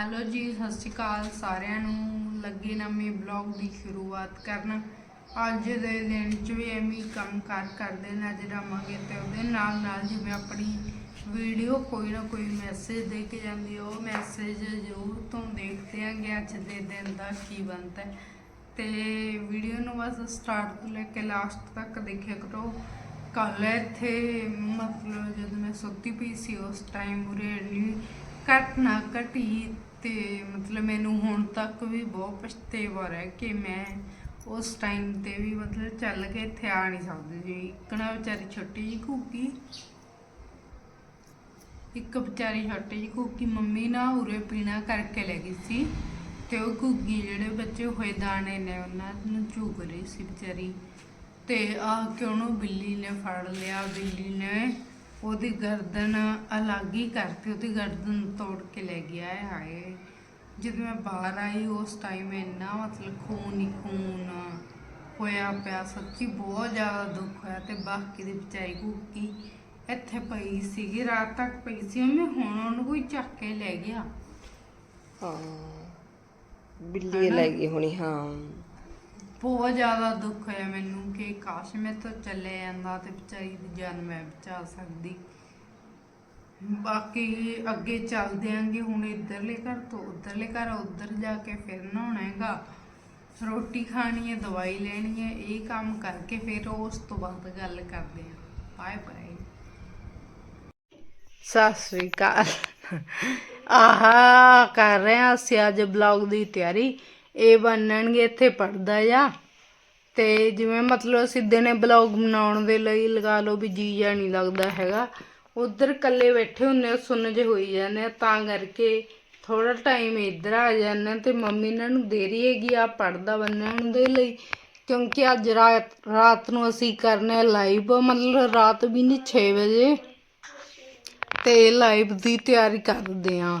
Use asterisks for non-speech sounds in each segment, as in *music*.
Hello ਜੀ, ਸਤਿ ਸ਼੍ਰੀ ਅਕਾਲ ਸਾਰਿਆਂ ਨੂੰ। ਲੱਗੇ ਨਵੇਂ ਬਲੌਗ ਦੀ ਸ਼ੁਰੂਆਤ ਕਰਨ। ਅੱਜ ਦੇ ਦਿਨ 'ਚ ਵੀ ਐਵੇਂ ਕੰਮ ਕਾਰ ਕਰਦੇ ਨਜ਼ਰ ਆਵਾਂਗੇ ਤੇ ਉਹਦੇ ਨਾਲ ਨਾਲ ਜਿਵੇਂ ਆਪਣੀ ਵੀਡੀਓ ਕੋਈ ਨਾ ਕੋਈ ਮੈਸੇਜ ਦੇ ਕੇ ਜਾਂਦੀ ਉਹ ਮੈਸੇਜ ਜ਼ਰੂਰ ਤੋਂ ਦੇਖਦੇ ਆਂਗੇ ਅੱਜ ਦੇ ਦਿਨ ਦਾ ਕੀ ਬਣਦਾ ਹੈ। ਤੇ ਵੀਡੀਓ ਨੂੰ ਬਸ ਸਟਾਰਟ ਤੋਂ ਲੈ ਕੇ ਲਾਸਟ ਤੱਕ ਦੇਖਿਆ ਕਰੋ। ਕੱਲ ਇੱਥੇ ਮਤਲਬ ਜਦੋਂ ਮੈਂ ਸੁੱਤੀ ਪਈ ਸੀ, ਉਸ ਟਾਈਮ ਉਰੇ ਇੰਨੀ ਘਟਨਾ ਘਟੀ ਤੇ ਮਤਲਬ ਮੈਨੂੰ ਹੁਣ ਤੱਕ ਵੀ ਬਹੁਤ ਪਛਤਾਵਾ ਹੈ ਕਿ ਮੈਂ ਉਸ ਟਾਈਮ ਤੇ ਵੀ ਮਤਲਬ ਚੱਲ ਕੇ ਇੱਥੇ ਆ ਨਹੀਂ ਸਕਦੀ ਜੀ। ਇੱਕ ਨਾ ਵਿਚਾਰੀ ਛੋਟੀ ਜਿਹੀ ਘੁੱਗੀ ਇੱਕ ਵਿਚਾਰੀ ਛੋਟੀ ਜਿਹੀ ਘੁੱਗੀ ਮੰਮੀ ਨਾ ਉਰੇ ਪੀਣਾ ਕਰਕੇ ਲੈ ਗਈ ਸੀ ਤੇ ਉਹ ਘੁੱਗੀ ਜਿਹੜੇ ਬੱਚੇ ਹੋਏ ਦਾਣੇ ਨੇ ਉਹਨਾਂ ਨੂੰ ਝੂਕ ਰਹੀ ਸੀ ਵਿਚਾਰੀ। ਤੇ ਆ ਕੇ ਉਹਨੂੰ ਬਿੱਲੀ ਨੇ ਫੜ ਲਿਆ, ਬਿੱਲੀ ਨੇ ਉਹਦੀ ਗਰਦਨ ਅਲੱਗ ਹੀ ਕਰਤੀ ਉਹਦੀ ਗਰਦਨ ਤੋੜ ਕੇ ਲੈ ਗਿਆ ਹੈ ਹਾਏ। ਜਦੋਂ ਮੈਂ ਬਾਹਰ ਆਈ ਉਸ ਟਾਈਮ ਇੰਨਾ ਮਤਲਬ ਖੂਨ ਹੀ ਖੂਨ ਹੋਇਆ ਪਿਆ ਸੱਚੀ ਬਹੁਤ ਜ਼ਿਆਦਾ ਦੁੱਖ ਹੋਇਆ ਤੇ ਬਾਕੀ ਦੀ ਵਿਚਾਰੀ ਘੁੱਗੀ ਇੱਥੇ ਪਈ ਸੀਗੀ ਰਾਤ ਤੱਕ ਪਈ ਸੀ। ਉਹਨੇ ਹੁਣ ਉਹਨੂੰ ਕੋਈ ਚੱਕ ਕੇ ਲੈ ਗਿਆ। ਹਾਂ ਬਿੱਲੀ ਲੈ ਗਈ ਹੋਣੀ ਹਾਂ। ਬਹੁਤ ਜ਼ਿਆਦਾ ਦੁੱਖ ਹੋਇਆ ਮੈਨੂੰ ਕਿ ਕਾਸ਼ ਮੈਂ ਤਾਂ ਚੱਲੇ ਜਾਂਦਾ ਤੇ ਵਿਚਾਰੀ ਦੀ ਜਾਨ ਮੈਂ ਬਚਾ ਸਕਦੀ। ਬਾਕੀ ਅੱਗੇ ਚੱਲਦੇ ਆਂਗੇ, ਹੁਣ ਇੱਧਰਲੇ ਘਰ ਤੋਂ ਉੱਧਰਲੇ ਘਰ, ਉੱਧਰ ਜਾ ਕੇ ਫਿਰ ਨਹਾਉਣਾ ਹੈਗਾ ਰੋਟੀ ਖਾਣੀ ਹੈ, ਦਵਾਈ ਲੈਣੀ ਹੈ, ਇਹ ਕੰਮ ਕਰਕੇ ਫਿਰ ਉਸ ਤੋਂ ਬਾਅਦ ਗੱਲ ਕਰਦੇ ਹਾਂ। ਬਾਏ ਬਾਏ ਸਤਿ ਸ੍ਰੀ ਅਕਾਲ। ਆਹਾ, ਕਰ ਰਹੇ ਹਾਂ ਅਸੀਂ ਅੱਜ ਬਲੌਗ ਦੀ ਤਿਆਰੀ। ਇਹ ਬਣਨਗੇ ਇੱਥੇ ਪੜਦਾ ਜਾ। ਤੇ ਜਿਵੇਂ ਮਤਲਬ ਅਸੀਂ ਦਿਨੇ ਬਲੌਗ ਬਣਾਉਣ ਦੇ ਲਈ ਲਗਾ ਲਓ ਵੀ ਜੀ ਜਾ ਨਹੀਂ ਲੱਗਦਾ ਹੈਗਾ। ਉਧਰ ਇਕੱਲੇ ਬੈਠੇ ਹੁੰਨੇ ਆ, ਸੁੰਨ ਜੇ ਹੋਈ ਜਾਂਦੇ ਆ। ਤਾਂ ਕਰਕੇ ਥੋੜਾ ਟਾਈਮ ਇੱਧਰ ਆ ਜਾਂਦਾ ਆ ਤੇ ਮੰਮੀ ਇਹਨਾਂ ਨੂੰ ਦੇਰੀ ਹੈਗੀ ਆ ਪੜਦਾ ਬੰਨਣ ਦੇ ਲਈ। ਕਿਉਂਕਿ ਅੱਜ ਰਾਤ ਰਾਤ ਨੂੰ ਅਸੀਂ ਕਰਨਾ ਲਾਈਵ ਮਤਲਬ ਰਾਤ ਵੀ ਨਹੀਂ 6 ਵਜੇ। ਤੇ ਲਾਈਵ ਦੀ ਤਿਆਰੀ ਕਰਦੇ ਆ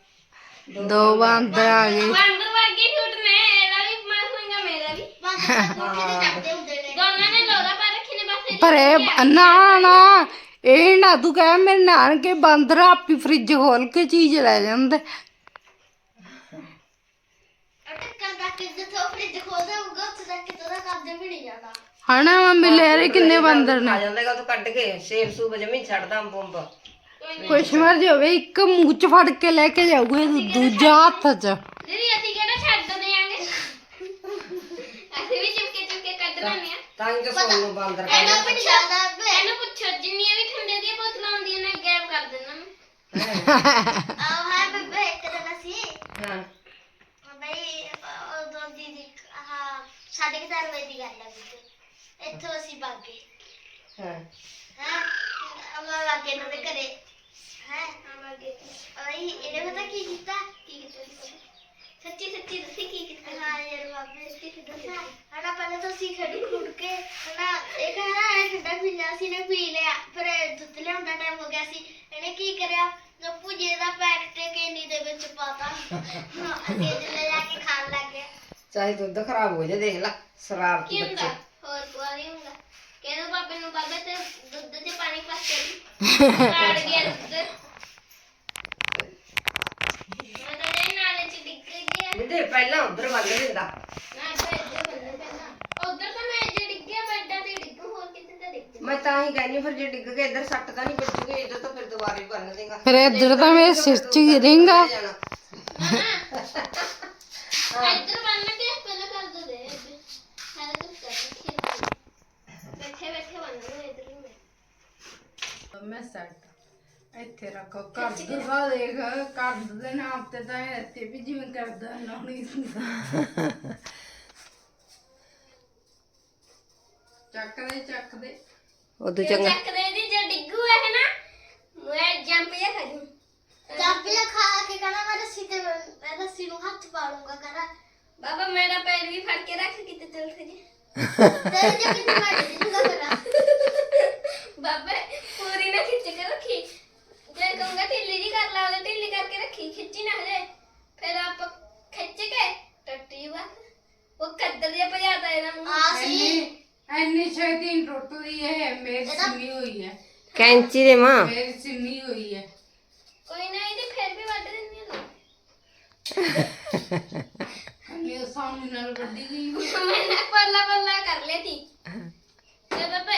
ਦੋ ਬਾਂਦਰ ਆ ਗਏ। ਬਾਂਦਰ ਵਰਗੇ ਝੂਟ ਨੇ ਇਹਦਾ ਵੀ ਮੈਂ ਹੋਊਗਾ ਮੇਰਾ ਵੀ। ਬਾਂਦਰ ਚੱਕਦੇ ਹੁੰਦੇ ਨੇ। ਦੋਨਾਂ ਨੇ ਲੋਰਾ ਪਾ ਰੱਖੇ ਨੇ ਬਸ ਪਰ ਇਹ ਨਾ ਨਾ ਇਹ ਨਾ ਤੂੰ ਕਹਿ ਮੇਰੇ ਨਾਨਕੇ ਬਾਂਦਰ ਆਪੀ ਫ੍ਰਿਜ ਖੋਲ ਕੇ ਚੀਜ਼ ਲੈ ਜਾਂਦੇ। ਜਾਂਦਾ ਹਨਾ ਮੰਮੀ ਲੈ ਰੇ ਕਿੰਨੇ ਬਾਂਦਰ ਨੇ। ਆ ਜਾਂਦੇਗਾ ਤੂੰ ਕੱਢ ਕੇ ਸੇਬ ਸੂਬ ਜਮੀ ਛੱਡਦਾ ਬੰਬ ਕੁਛ ਮਰਜੀ ਹੋਵੇ ਇੱਕ ਮੂੰਹ ਚ ਫੜ ਕੇ ਲੈ ਕੇ ਜਾਊਗਾ ਇਹ ਦੂਜਾ ਹੱਥ ਚ ਦੀਦੀ ਅਸੀਂ ਕਿਹੜਾ ਛੱਡ ਦਿਆਂਗੇ ਅਸੀਂ ਵੀ ਚੁਪਕੇ ਚੁਪਕੇ ਕੱਢ ਲੈਣੇ ਆ ਤਾਂ ਹੀ ਤਾਂ ਸੋਨੂੰ ਬਾਂਦਰ ਇਹਨੂੰ ਪੁੱਛੋ ਇਹਨੂੰ ਪੁੱਛੋ ਜਿੰਨੀਆਂ ਵੀ ਠੰਡੇ ਦੀਆਂ ਬੋਤਲਾਂ ਹੁੰਦੀਆਂ ਨੇ ਗੈਪ ਕਰ ਦੇਣਾ ਮੈਂ ਆਹ ਹਾਂ ਬੇਬੇ ਇੱਕ ਦਿਨ ਅਸੀਂ ਹਾਂ ਬਈ ਉਹ ਦੋ ਦੀਦੀ ਆਹ ਸਾਢੇ ਕੁ ਚਾਰ ਵਜੇ ਦੀ ਗੱਲ ਹੈ ਬੇਬੇ ਇੱਥੋਂ ਅਸੀਂ ਬਾਗੇ ਹਾਂ ਹਾਂ ਅਮਾ ਬਾਗੇ ਨੂੰ ਦੇ ਇਹਨੇ ਕੀ ਕਰਿਆ ਪੈਕਟ ਕੇਨੀ ਦੇ ਵਿੱਚ ਪਾਤਾ ਹਾਂ ਅੱਗੇ ਜਿੱਲੇ ਜਾ ਕੇ ਖਾਣ ਲੱਗ ਗਿਆ ਚਾਹੇ ਦੁੱਧ ਖਰਾਬ ਹੋ ਜਾ ਦੇਖ ਲੈ ਸ਼ਰਾਰਤੀ ਕੀ ਹੁੰਦਾ ਬੱਚੇ ਕੇ ਕਾੜ ਗਿਆ ਦੁੱਧ ਮੈਂ ਤਾਂ ਇਹ ਨਾਲੇ 'ਚ ਡਿੱਗ ਗਿਆ ਮਿੰਦੇ ਪਹਿਲਾਂ ਉਧਰ ਵੱਲ ਦਿੰਦਾ ਨਾ ਇੱਧਰ ਬੰਨੇ ਪੈਂਦਾ ਉਧਰ ਤਾਂ ਮੈਂ ਜੇ ਡਿੱਗ ਗਿਆ ਬੈੱਡਾਂ ਤੇ ਡਿੱਗ ਹੋਰ ਕਿਤੇ ਤਾਂ ਡਿੱਗ ਜਾ ਮੈਂ ਤਾਂ ਹੀ ਕਹਿੰਦੀ ਫਿਰ ਜੇ ਡਿੱਗ ਕੇ ਇੱਧਰ ਸੱਟ ਤਾਂ ਨਹੀਂ ਵੱਜੂਗੀ ਇੱਧਰ ਤਾਂ ਫਿਰ ਦੁਬਾਰੇ ਬੰਨ ਦੇਗਾ ਫਿਰ ਇੱਧਰ ਤਾਂ ਮੇਰੇ ਸਿਰ ਚ ਗਿਰੇਗਾ ਜਾਣਾ ਮੈਂ ਸੈੱਟ ਇੱਥੇ ਰੱਖੋ ਕਰ ਦੂਗਾ ਦੇਖ ਕਰ ਦੇ ਨਾਮ ਤੇ ਤਾਂ ਇਹ ਇੱਥੇ ਵੀ ਜਿਵੇਂ ਕਰਦਾ ਨਾਉਣੀ ਚੱਕ ਦੇ ਚੱਕ ਦੇ ਉਦੋਂ ਚੰਗਾ ਚੱਕ ਦੇ ਦੀ ਜੇ ਡਿੱਗੂ ਹੈ ਨਾ ਮੈਂ ਜੰਪ ਜਾ ਖਾ ਜੂ ਜੰਪ ਜਾ ਖਾ ਕੇ ਕਹਣਾ ਮੈਂ ਰੱਸੀ ਤੇ ਮੈਂ ਰੱਸੀ ਨੂੰ ਹੱਥ ਪਾੜੂੰਗਾ ਕਹਣਾ ਬਾਬਾ ਮੇਰਾ ਪੈਰ ਵੀ ਫੜ ਕੇ ਰੱਖ ਕਿਤੇ ਚਲ ਖੜੀ ਤੇ ਜੇ ਕਿਤੇ ਮਾਰ ਦੇ ਦੂੰਗਾ ਕਹਣਾ बाबा पूरी ना खींच के रखी। जय कहूँगा टिल्ली जी कर लाओ तो टिल्ली करके रखी खिंची ना जाए। फिर आप खिंच के टट्टी हुआ वो कद्दर जब याद आए ना आसी अन्य छह दिन रोटो दी है मेरी सिमी हुई है। कैंची रे माँ। मेरी सिमी हुई है। कोई ना ये फिर भी बट देनी ना मेरे सामने नाल बड़ी गई। *laughs* मैंने पल्ला पल्ला कर लेती। चल पे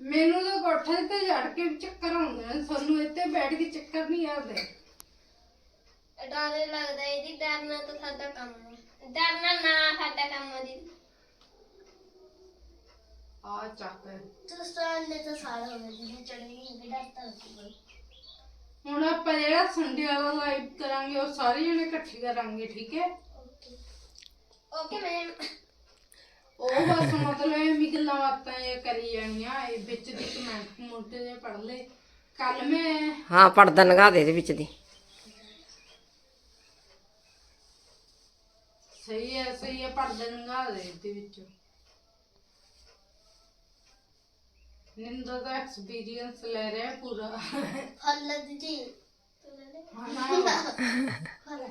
ਮੈਨੂੰ ਤਾਂ ਕੋਠੇ ਤੇ ਚੜ ਕੇ ਚੱਕਰ ਆਉਂਦੇ ਨੇ ਸਾਨੂੰ ਇੱਥੇ ਬੈਠ ਕੇ ਚੱਕਰ ਨਹੀਂ ਆਉਂਦੇ। ਡਰ ਲੱਗਦਾ ਇਹਦੀ ਡਰਨਾ ਤਾਂ ਸਾਡਾ ਕੰਮ ਹੈ ਡਰਨਾ ਨਾ ਸਾਡਾ ਕੰਮ ਹੈ ਦੀਦੀ ਆ ਚੱਕ। ਤੁਸਾਂ ਨੇ ਤਾਂ ਸਾਰਾ ਹੋ ਗਿਆ ਜਿਵੇਂ ਚੜਨੀ ਨਹੀਂ ਡਰਤਾ ਹੋਈ ਹੁਣ ਆਪਾਂ ਜਿਹੜਾ ਸੰਡੇ ਵਾਲਾ ਲਾਈਵ ਕਰਾਂਗੇ ਉਹ ਸਾਰੇ ਜਣੇ ਇਕੱਠੇ ਕਰਾਂਗੇ ਠੀਕ ਹੈ? ਓਕੇ। ਓਕੇ ਮੈਂ ਉਹ ਬਸ ਮਤਲਬ ਇਹ ਵੀ ਗੱਲਾਂ ਬਾਤਾਂ ਇਹ ਕਰੀ ਜਾਣੀਆਂ ਇਹ ਵਿੱਚ ਦੀ ਕਮੈਂਟ ਮੁੰਟੇ ਜੇ ਪੜ ਲੈ ਕੱਲ ਮੈਂ ਹਾਂ ਪੜਦਾ ਲੰਘਾ ਦੇ ਇਹਦੇ ਵਿੱਚ ਦੀ ਸਹੀ ਹੈ ਸਹੀ ਹੈ ਪਰਦਾ ਨੰਗਾ ਦੇ ਇਹਦੇ ਵਿੱਚ ਨਿੰਦਾ ਦਾ ਐਕਸਪੀਰੀਅੰਸ ਲੈ ਰਿਹਾ ਪੂਰਾ ਫਲ ਦੀ ਹਨਾ ਹੈ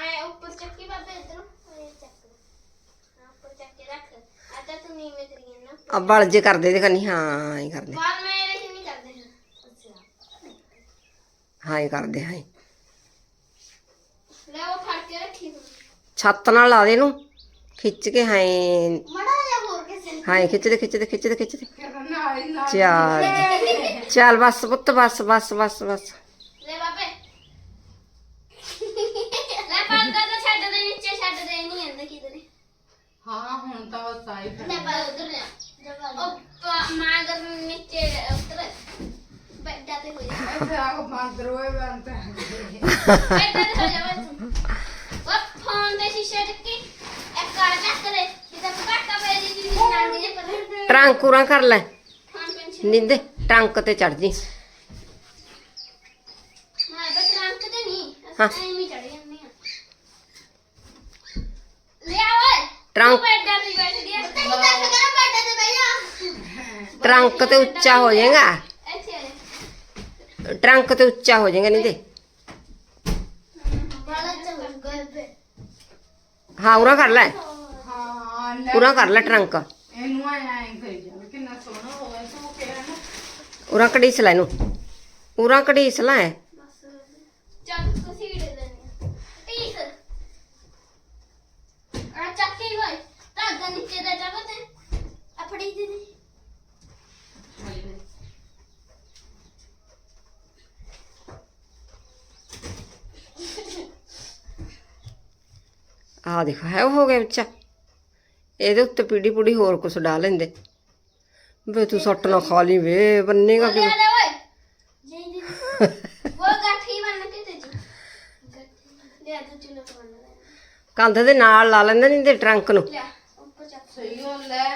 आए ऊपर चक्की बाबा इधर आए चक्की हाँ, ऊपर चक्की रख आता तू नहीं में करी है ना ਆ ਬਲ ਜੇ ਕਰਦੇ ਦੇਖਾ ਨਹੀਂ ਹਾਂ ਹੀ ਕਰਦੇ बाद में ऐसे नहीं करते हैं अच्छा ਹਾਂ ਹੀ ਕਰਦੇ ਹਾਂ ਹੀ। ले वो फाड़ के रखी हूँ ਛੱਤ ਨਾਲ ਲਾ ਦੇ ਇਹਨੂੰ ਖਿੱਚ ਕੇ ਹਾਂ ਮੜਾ ਜਿਹਾ ਹੋਰ ਕਿਸੇ ਹਾਂ ਖਿੱਚਦੇ ਖਿੱਚਦੇ ਖਿੱਚਦੇ ਖਿੱਚਦੇ ਫਿਰ ਨਾਲ ਹੀ ਨਾਲ ਚੱਲ ਚੱਲ ਬਸ ਪੁੱਤ ਬਸ ਬਸ ਬਸ ਬਸ हाँ हूं तो साई मैं पर उधर ले और मां अगर नीचे उतर जाते हो ऐसे आग मार रोए बनता है बैठते हो जाओ वो फोन पे शीशे टकी एक कार ना करे इधर पकड़ का पे दी दी नानी ने पर ट्रंक पूरा कर ले निंदे ट्रंक ते चढ़ जी मैं ट्रंक ते नहीं हाँ आओ ट्रंक- बैठ जाती बैठ गया ਤੈਨੂੰ ਤਾਂ ਫਿਕਰ ਬੈਠੇ ਤੇ ਬਹਿ ਜਾ ਟਰੰਕ ਤੇ ਉੱਚਾ ਹੋ ਜਾਏਗਾ ऐसे है ਟਰੰਕ ਤੇ ਉੱਚਾ ਹੋ ਜਾਏਗਾ ਨਿੰਦੇ ਬੜਾ ਚੰਗਾ ਬੇ ਹਾਂ ਉਰਾਂ ਕਰ ਲੈ ਹਾਂ ਪੜੀ ਆ ਦੇਖੋ ਹੈ ਹੋ ਗਿਆ ਬੱਚਾ। ਇਹਦੇ ਉੱਤੇ ਪੀੜੀ ਪੂੜੀ ਹੋਰ ਕੁਛ ਡਾ ਲੈਂਦੇ। ਵੇ ਤੂੰ ਸੱਟ ਨਾ ਖਾ ਲਈ ਵੇ ਬੰਨੇਗਾ ਕਿ ਕੰਧ ਦੇ ਨਾਲ ਲਾ ਲੈਂਦੇ ਨਹੀਂ ਤੇ ਟਰੰਕ ਨੂੰ। ਸਹੀ ਹੋ। ਲੈ